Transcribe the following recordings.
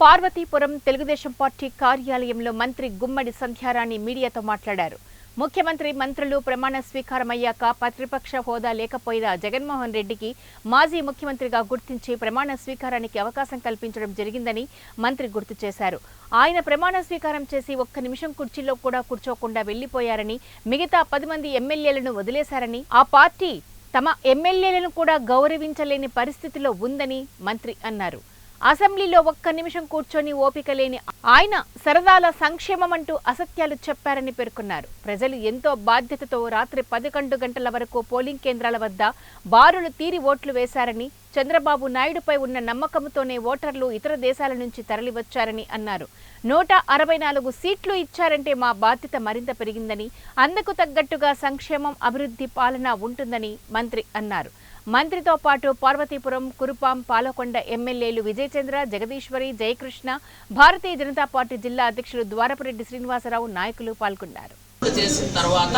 Parvathipuram Telugu Desam party కార్యాలయంలో మంత్రి గుమ్మడి సంధ్యారాణి మీడియాతో మాట్లాడారు. ముఖ్యమంత్రి మంత్రులు ప్రమాణ స్వీకారమయ్యాక ప్రతిపక్ష హోదా లేకపోయినా జగన్మోహన్ రెడ్డికి మాజీ ముఖ్యమంత్రిగా గుర్తించి ప్రమాణ స్వీకారానికి అవకాశం కల్పించడం జరిగిందని మంత్రి గుర్తు చేశారు. ఆయన ప్రమాణ స్వీకారం చేసి ఒక్క నిమిషం కుర్చీలో కూడా కూర్చోకుండా వెళ్ళిపోయారని మిగతా పది మంది ఎమ్మెల్యేలను వదిలేశారని ఆ పార్టీ తమ ఎమ్మెల్యేలను కూడా గౌరవించలేని పరిస్థితిలో ఉందని మంత్రి అన్నారు. అసెంబ్లీలో ఒక్క నిమిషం కూర్చొని ఓపిక లేని ఆయన సరదాల సంక్షేమం అంటూ అసత్యాలు చెప్పారని పేర్కొన్నారు. ప్రజలు ఎంతో బాధ్యతతో రాత్రి పదకొండు గంటల వరకు పోలింగ్ కేంద్రాల వద్ద బారులు తీరి ఓట్లు వేశారని చంద్రబాబు నాయుడుపై ఉన్న నమ్మకంతోనే ఓటర్లు ఇతర దేశాల నుంచి తరలివచ్చారని అన్నారు. నూట అరవై నాలుగు సీట్లు ఇచ్చారంటే మా బాధ్యత మరింత పెరిగిందని అందుకు తగ్గట్టుగా సంక్షేమం అభివృద్ధి పాలన ఉంటుందని మంత్రి అన్నారు. మంత్రితో పాటు పార్వతీపురం కురుపాం పాలకొండ ఎమ్మెల్యేలు విజయచంద్ర జగదీశ్వరి జయకృష్ణ భారతీయ జనతా పార్టీ జిల్లా అధ్యక్షులు ద్వారపురెడ్డి శ్రీనివాసరావు నాయకులు పాల్గొన్నారు. చేసిన తర్వాత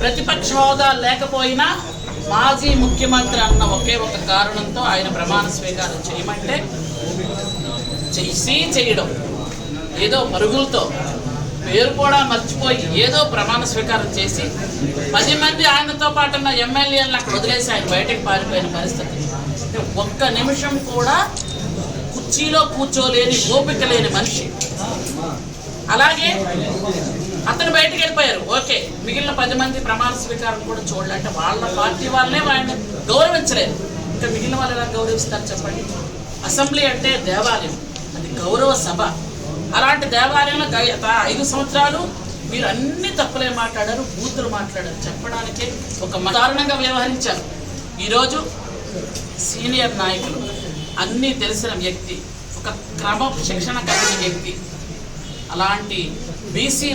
ప్రతిపక్ష హోదా లేకపోయినా మాజీ ముఖ్యమంత్రి అన్న ఒకే ఒక కారణంతో ఆయన ప్రమాణ స్వీకారం చేయమంటే చేసి చేయడం ఏదో పరుగులతో పేరు కూడా మర్చిపోయి ఏదో ప్రమాణ స్వీకారం చేసి పది మంది ఆయనతో పాటు ఉన్న ఎమ్మెల్యేలను అక్కడ వదిలేసి ఆయన బయటకు పారిపోయిన పరిస్థితి. ఒక్క నిమిషం కూడా కుర్చీలో కూర్చోలేని ఓపిక లేని మనిషి. అలాగే అతను బయటకు వెళ్ళిపోయారు. ఓకే మిగిలిన పది మంది ప్రమాణ స్వీకారం కూడా చూడాలంటే వాళ్ళ పార్టీ వాళ్ళే వాళ్ళని గౌరవించలేదు. ఇంకా మిగిలిన వాళ్ళు ఎలా గౌరవిస్తారు చెప్పండి? అసెంబ్లీ అంటే దేవాలయం. అది గౌరవ సభ. అలాంటి దేవాలయంలో గత ఐదు సంవత్సరాలు మీరు అన్ని తప్పులే మాట్లాడారు బూతులు మాట్లాడారు. చెప్పడానికే ఒక దారుణంగా వ్యవహరించారు. ఈరోజు సీనియర్ నాయకులు అన్నీ తెలిసిన వ్యక్తి ఒక క్రమ శిక్షణ కలిగిన వ్యక్తి అలాంటి బీసీ